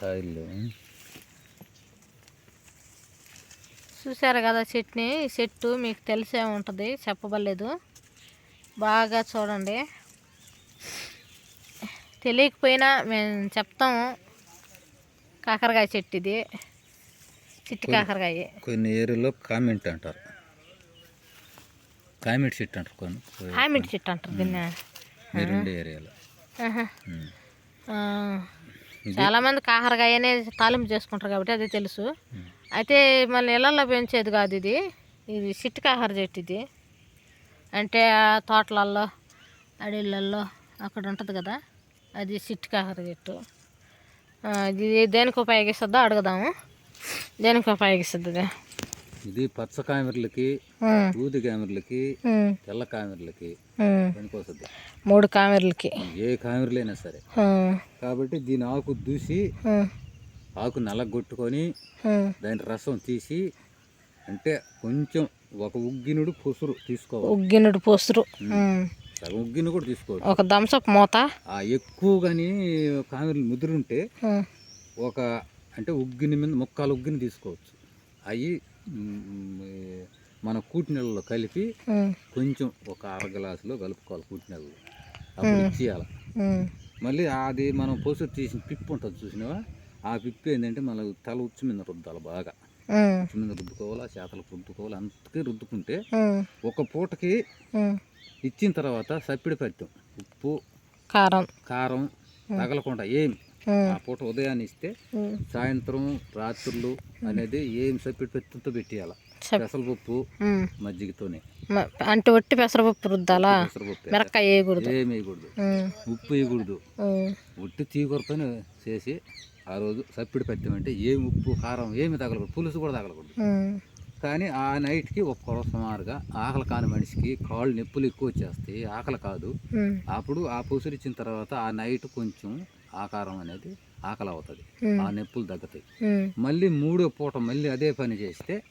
కాయలు. చూసారు కదా చెట్టుని ఈ చెట్టు మీకు తెలిసే ఉంటుంది చెప్పబలేదు బాగా చూడండి. తెలియకపోయినా మేము చెప్తాము కాకరకాయ చెట్టు ఇది చిట్టి కాకరకాయ. కొన్ని ఏరియాలో కామెంట్ అంటారు. కామెంట్ చెట్టు అంటారు కొన్ని. హామిడి చెట్టు అంటారు దీన్ని. ఏరియాలో. చాలామంది కాకరకాయ అనేది తాలింపు చేసుకుంటారు కాబట్టి అది తెలుసు. అయితే మన ఇళ్ళల్లో పెంచేది కాదు ఇది. ఇది చిట్టి కాకర చెట్టు ఇది అంటే తోటలల్లో అడవిళ్ళల్లో అక్కడ ఉంటుంది కదా అది చిట్టి కాకర చెట్టు ఇది దేనికి ఉపయోగిస్తుందో అడుగుదాము. దేనికి ఉపయోగిస్తుంది? ఇది? పచ్చ కామెర్లకి ఊది కామెర్లకి తెల్ల కామెర్లకి. పనికొస్తుంది మూడు కామెర్లకి. ఏ కామెర్లైనా సరే. కాబట్టి దీని ఆకు దూసి ఆకు నల్లగొట్టుకొని ఉమ్, దాని రసం తీసి అంటే కొంచెం ఒక ఉగ్గినుడు పొసురు తీసుకోవాలి. ఉగ్గినుడు పోసురు. సగం ఉగ్గిని కూడా తీసుకోవాలి. ఒక దంసప్ మూత. ఆ ఎక్కువ కానీ కామెర్లు ముదురుంటే ఒక అంటే ఉగ్గిని మీద ముక్కాలు ఉగ్గిని తీసుకోవచ్చు. అవి మన కూటి నీళ్ళలో కలిపి కొంచెం ఒక అర గ్లాసులో కలుపుకోవాలి కూటి నీళ్ళలో అప్పుడు ఇచ్చేయాలి. మళ్ళీ అది మనం పొసురు తీసిన పిప్పు ఉంటుంది చూసినావా? ఆ పిప్పు ఏంటంటే మన తల ఉచ్చు మీద రుద్దాలి బాగా. ఉచ్చు మీద రుద్దుకోవాలి చేతలకు రుద్దుకోవాలి అంతకే రుద్దుకుంటే ఒక పూటకి. ఇచ్చిన తర్వాత సప్పిడి పత్తం ఉప్పు కారం. కారం తగలకుండా ఏం ఆ. పూట ఉదయాన్నే ఇస్తే. సాయంత్రం రాత్రులు అనేది ఏం సప్పిడి పత్తితో పెట్టేయాలి. పెసరపప్పు. మజ్జిగతోనే. అంటే ఒట్టి పెసరపప్పు రుద్దాలా? మిరక్కాయ వేయకూడదు. ఏమి వేయకూడదు. ఉప్పు వేయకూడదు. ఉమ్, ఉట్టి తీగొరపైన చేసి ఆ రోజు సప్పిడి అంటే ఏమి ఉప్పు కారం ఏమి తగలకూడదు. పులుసు కూడా తగలకూడదు. కానీ ఆ నైట్కి ఒక కొర సుమారుగా ఆకలి కాని మనిషికి కాళ్ళు నొప్పులు ఎక్కువ వచ్చేస్తాయి. ఆకలి కాదు. అప్పుడు ఆ పొసురు ఇచ్చిన తర్వాత ఆ నైట్ కొంచెం ఆకారం అనేది ఆకలి అవుతుంది ఆ నొప్పులు తగ్గుతాయి. మళ్ళీ మూడో పూట మళ్ళీ అదే పని చేస్తే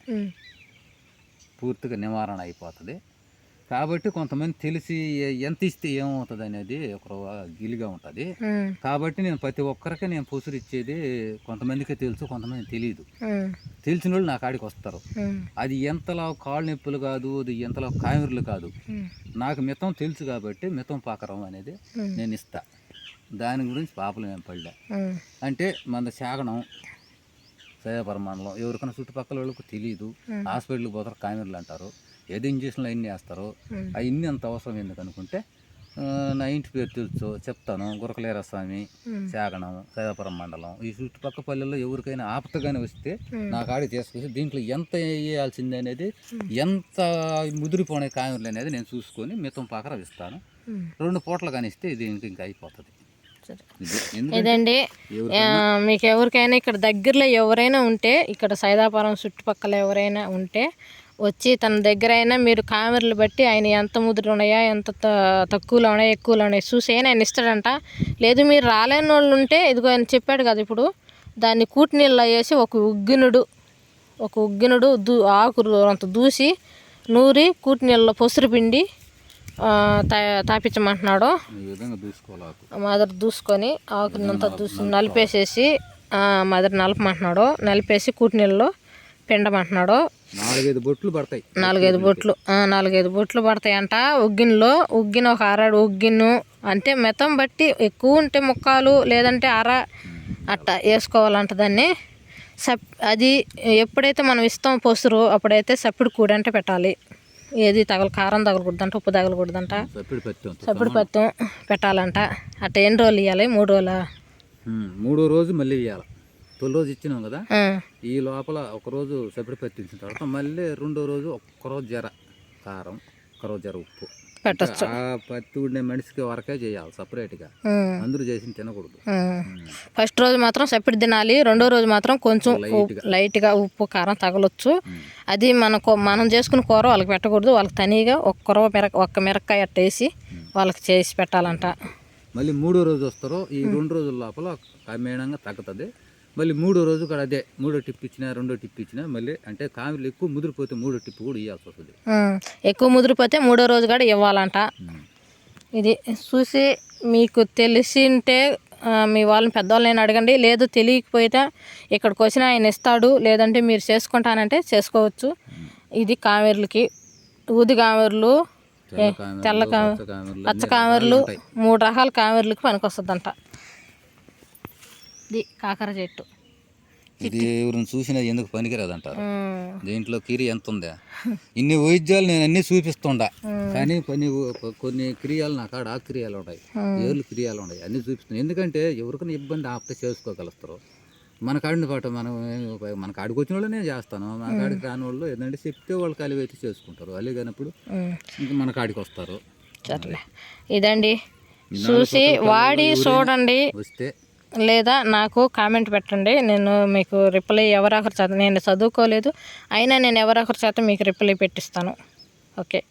పూర్తిగా నివారణ అయిపోతుంది. కాబట్టి కొంతమంది తెలిసి ఎంత ఇస్తే ఏమవుతుంది అనేది ఒక గిలిగా ఉంటుంది. కాబట్టి నేను ప్రతి ఒక్కరికి నేను పొసురు ఇచ్చేది కొంతమందికి తెలుసు కొంతమంది తెలియదు. తెలిసిన వాళ్ళు నా కాడికి వస్తారు. అది ఎంతలా కాళ్ళు నొప్పులు కాదు అది ఎంతలా కామెర్లు కాదు. నాకు మితం తెలుసు కాబట్టి మితం పాకరం అనేది నేను ఇస్తా. దాని గురించి పాపలు పడలే ఉమ్, అంటే మన శాగనం సయాపురం మండలం ఎవరికైనా చుట్టుపక్కల వాళ్ళకు తెలియదు. హాస్పిటల్కి పోతారు కామెర్లు అంటారు. ఏదో ఇంజక్షన్లు అన్నీ వేస్తారు అవన్నీ అంత అవసరం ఎందుకు అనుకుంటే ఆ, నా ఇంటి పేరు తెలుసు చెప్తాను. గురకలేర స్వామి శాగనం సయాపురం మండలం ఈ చుట్టుపక్కల పల్లెల్లో ఎవరికైనా ఆపతగానే వస్తే. నా కాడికి తీసుకొచ్చి దీంట్లో ఎంత వేయాల్సింది అనేది ఎంత ముదిరిపోనే కామెర్లు అనేది నేను చూసుకొని మితం పాకర ఇస్తాను. రెండు పూటలు కానిస్తే దీనికి ఇంకా అయిపోతుంది. ఇది ఇదండి మీకు ఎవరికైనా ఇక్కడ దగ్గరలో ఎవరైనా ఉంటే ఇక్కడ సైదాపురం చుట్టుపక్కల ఎవరైనా ఉంటే వచ్చి తన దగ్గర అయినా మీరు కామెరలు బట్టి ఆయన ఎంత ముదురు ఉన్నాయా ఎంత తక్కువలో ఉన్నాయా ఎక్కువలో ఉన్నాయా చూసి అయినా ఆయన ఇస్తాడంట. లేదు మీరు రాలేని వాళ్ళు ఉంటే ఇదిగో ఆయన చెప్పాడు కదా ఇప్పుడు దాన్ని కూటి నీళ్ళలో వేసి ఒక ఉగ్గినుడు ఒక ఉగ్గినుడు దూ ఆకు అంత దూసి నూరి కూటి నీళ్ళలో పొసురు పిండి తాపించమంటున్నాడు మదర్ దూసుకొని ఆకునంతా దూసి నలిపేసేసి మదర్ నలపమంటున్నాడు. నలిపేసి కూటి నీళ్ళలో పిండమంటున్నాడు. నాలుగైదు బొట్లు పడతాయి. నాలుగైదు బొట్లు నాలుగైదు బొట్లు పడతాయంట. ఉగ్గిన్లో ఉగ్గిన ఒక అరడు ఉగ్గిన్ను అంటే మెతం బట్టి ఎక్కువ ఉంటే ముక్కాలు లేదంటే అర అట్ట వేసుకోవాలంట దాన్ని. సప్ అది ఎప్పుడైతే మనం ఇస్తాం పొసురు అప్పుడైతే సప్పుడు కూడంటే పెట్టాలి. ఏది తగల కారం తగలకూడదంట ఉప్పు తగలకూడదంట. సప్పిడి పత్తి పెట్టాలంట. అట్ట ఎన్ని రోజులు ఇవ్వాలి మూడు రోజులా? మూడో రోజు మళ్ళీ ఇవ్వాలి తొలి రోజు ఇచ్చినాం కదా? ఈ లోపల ఒక రోజు సప్పిడి పత్తి ఇచ్చిన తర్వాత మళ్ళీ రెండో రోజు ఒక్కరోజు జర కారం ఒక్కరోజు జర ఉప్పు. పెట్టచ్చు. ఆ పత్తి ఉండే మనిషికి వరకే చేయాలి సపరేట్గా. అందరూ చేసి తినకూడదు. ఫస్ట్ రోజు మాత్రం సప్పిడి తినాలి రెండో రోజు మాత్రం కొంచెం లైట్గా. ఉప్పు కారం తగలొచ్చు. అది మన మనం చేసుకున్న కూర వాళ్ళకి పెట్టకూడదు వాళ్ళకి తనీగా ఒక్క కూర మిరక ఒక్క మిరకాయ అట్ట వేసి వాళ్ళకి చేసి పెట్టాలంట. మళ్ళీ మూడో రోజు వస్తారో ఈ రెండు రోజుల లోపల క్రమేణంగా తగ్గుతుంది. మళ్ళీ మూడో రోజు కూడా అదే మూడో టిప్ ఇచ్చినా రెండో టిప్ ఇచ్చినా మళ్ళీ అంటే కామెలు ఎక్కువ ముదిరిపోతే మూడో టిప్ కూడా ఇవ్వాల్సి వస్తుంది. ఎక్కువ ముదిరిపోతే మూడో రోజు కూడా ఇవ్వాలంట. ఇది చూసి మీకు తెలిసింటే మీ వాళ్ళని పెద్దవాళ్ళని అడగండి. లేదు తెలియకపోతే ఇక్కడికి వచ్చిన ఆయన ఇస్తాడు లేదంటే మీరు చేసుకుంటానంటే చేసుకోవచ్చు. ఇది కామెర్లకి ఊది కామెర్లు తెల్ల కామెర్లు, కామె పచ్చ కామెర్లు. మూడు రకాల కామెర్లకి పనికొస్తుందంట. ఇది కాకర చెట్టు. ఇది ఎవరిని చూసినా ఎందుకు పనికిరాదంటారు? ఉమ్, దీంట్లో కిరి ఎంత ఉందా ఇన్ని వైద్యాలు నేను అన్ని చూపిస్తుండా. కానీ కొన్ని కొన్ని క్రియాలు నాకు ఆడ ఆ క్రియాలు ఉంటాయి. ఏర్లు క్రియాలు ఉన్నాయి అన్ని చూపిస్తున్నాయి. ఎందుకంటే ఎవరికైనా ఇబ్బంది ఆప్తే చేసుకోగలుగుతారు మన కాడిని పాట మనం మన కాడికి వచ్చిన వాళ్ళనే చేస్తాను. మన కాడికి రాని వాళ్ళు ఏంటంటే చెప్తే వాళ్ళు కలివి అయితే చేసుకుంటారు. అలే కానప్పుడు మన కాడికి వస్తారు. ఇదండి. చూసి వాడి చూడండి. వస్తే లేదా నాకు కామెంట్ పెట్టండి. నేను మీకు రిప్లై ఎవరొకరి చేత నేను చదువుకోలేదు. అయినా నేను ఎవరొకరి చేత మీకు రిప్లై పెట్టిస్తాను. ఓకే